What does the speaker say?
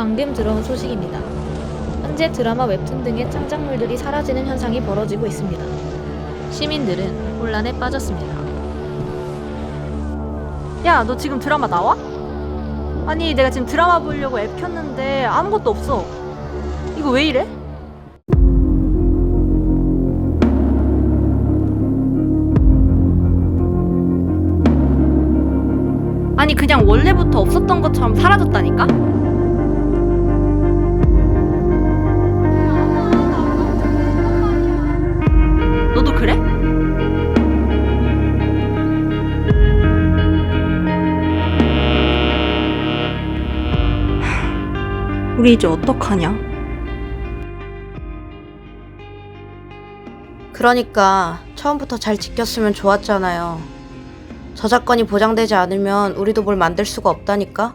방금 들어온 소식입니다. 현재 드라마 웹툰 등의 창작물들이 사라지는 현상이 벌어지고 있습니다. 시민들은 혼란에 빠졌습니다. 야, 너 지금 드라마 나와? 아니, 내가 지금 드라마 보려고 앱 켰는데 아무것도 없어. 이거 왜 이래? 아니, 그냥 원래부터 없었던 것처럼 사라졌다니까? 우리 이제 어떡하냐? 그러니까 처음부터 잘 지켰으면 좋았잖아요. 저작권이 보장되지 않으면 우리도 뭘 만들 수가 없다니까?